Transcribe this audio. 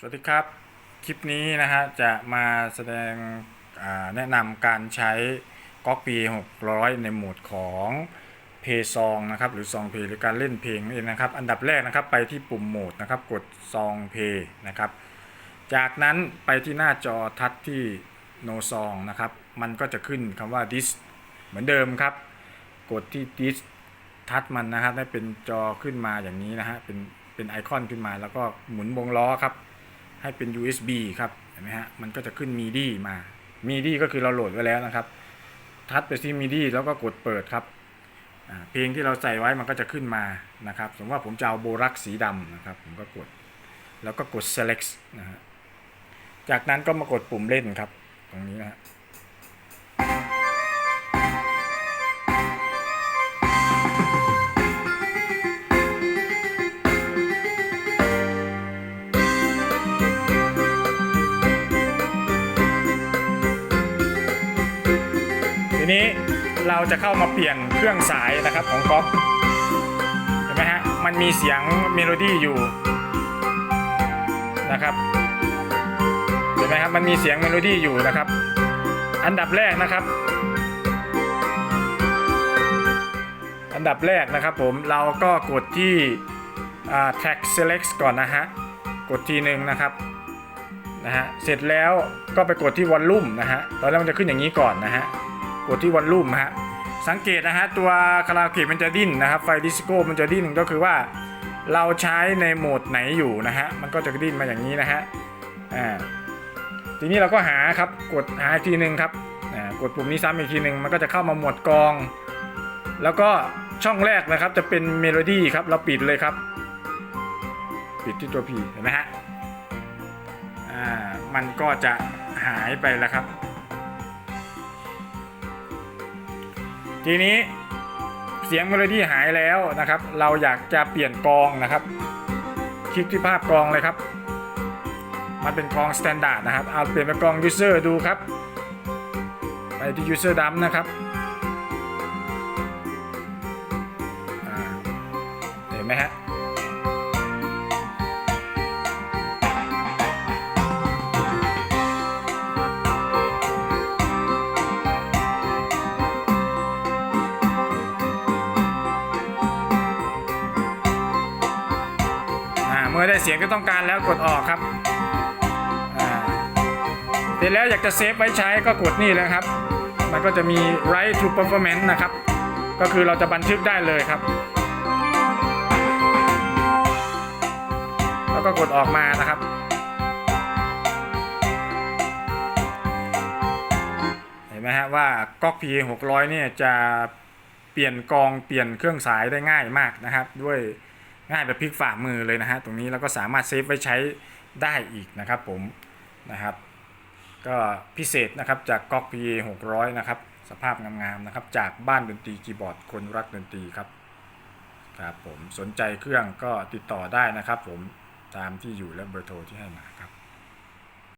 สวัสดีครับ คลิปนี้นะฮะจะมาแสดงแนะนำการใช้ก๊อกปี600 ในโหมดของเพย์ซองนะครับหรือซองเพย์หรือการเล่นเพลงนี่เองนะครับ อันดับแรกนะครับไปที่ปุ่มโหมดนะครับกดซองเพย์นะครับ จากนั้นไปที่หน้าจอทัชที่ no song นะครับ มันก็จะขึ้นคำว่า this เหมือนเดิมครับ กดที่ this ทัชมันนะครับได้เป็นจอขึ้นมาอย่างนี้นะฮะเป็นเป็นไอคอนขึ้นมาแล้วก็หมุนวงล้อครับ ให้เป็น USB ครับเห็นไหมฮะมันก็จะขึ้น MIDI มา MIDI ก็คือเราโหลดไว้แล้วนะครับ ทัดไปที่ MIDI แล้วก็กดเปิดครับเพลงที่เราใส่ไว้มันก็จะขึ้นมานะครับ สมมติว่าผมจะเอาโบรักสีดำนะครับ ผมก็กด แล้วก็กด select นะฮะจากนั้นก็มากดปุ่มเล่นครับ ตรงนี้นะฮะ นี้เราจะเข้ามาเปลี่ยนเครื่องสายนะครับของก๊อกเห็นไหมฮะมันมีเสียงเมโลดี้อยู่นะครับเห็นไหมครับมันมีเสียงเมโลดี้อยู่นะครับ อันดับแรกนะครับ อันดับแรกนะครับผมเราก็กดที่อ่า tag select ก่อนนะฮะกดทีหนึ่งนะครับนะฮะเสร็จแล้วก็ไปกดที่วอลลุ่มนะฮะตอนแรกมันจะขึ้นอย่างนี้ก่อนนะฮะ กดที่วอลลุ่มฮะสังเกตนะฮะตัวคาราโอเกะมันจะดิ้นนะครับไฟดิสโก้มันจะดิ้นก็คือว่า เราใช้ในโหมดไหนอยู่นะฮะมันก็จะดิ้นมาอย่างนี้นะฮะอ่าทีนี้เราก็หาครับกดหาอีกทีหนึ่งครับอ่ากดปุ่มนี้ซ้ำอีกทีหนึ่งมันก็จะเข้ามาหมวดกอง แล้วก็ช่องแรกนะครับจะเป็นเมโลดี้ครับเราปิดเลยครับ ปิดที่ตัว P เห็นไหมฮะอ่ามันก็จะหายไปแล้วครับ ทีนี้เสียงเมโลดี้หายแล้วนะครับ เราอยากจะเปลี่ยนกลองนะครับ คลิกที่ภาพกลองเลยครับ มันเป็นกลองสแตนดาร์ดนะครับ เอาเปลี่ยนเป็นกลองยูเซอร์ดูครับ ไปที่ยูเซอร์ดัมนะครับเห็นไหมฮะ มื่อได้เสียงที่ต้องการแล้วกดออกครับเสร็จแล้วอยากจะเซฟไว้ใช้ก็กดนี่เลยครับ มันก็จะมี write to performance นะครับ ก็คือเราจะบันทึกได้เลยครับ แล้วก็กดออกมานะครับ เห็นไหมฮะว่าก๊อก P 600เนี่ยจะเปลี่ยนกองเปลี่ยนเครื่องสายได้ง่ายมากนะครับด้วย ง่ายแบบพลิกฝ่ามือเลยนะฮะตรงนี้เราก็สามารถเซฟไว้ใช้ได้อีกนะครับผมนะครับก็พิเศษนะครับจากก๊อก P 600 นะครับ สภาพงามๆนะครับ จากบ้านดนตรีคีย์บอร์ดคนรักดนตรีครับครับผมสนใจเครื่องก็ติดต่อได้นะครับผมตามที่อยู่และเบอร์โทรที่ให้มาครับ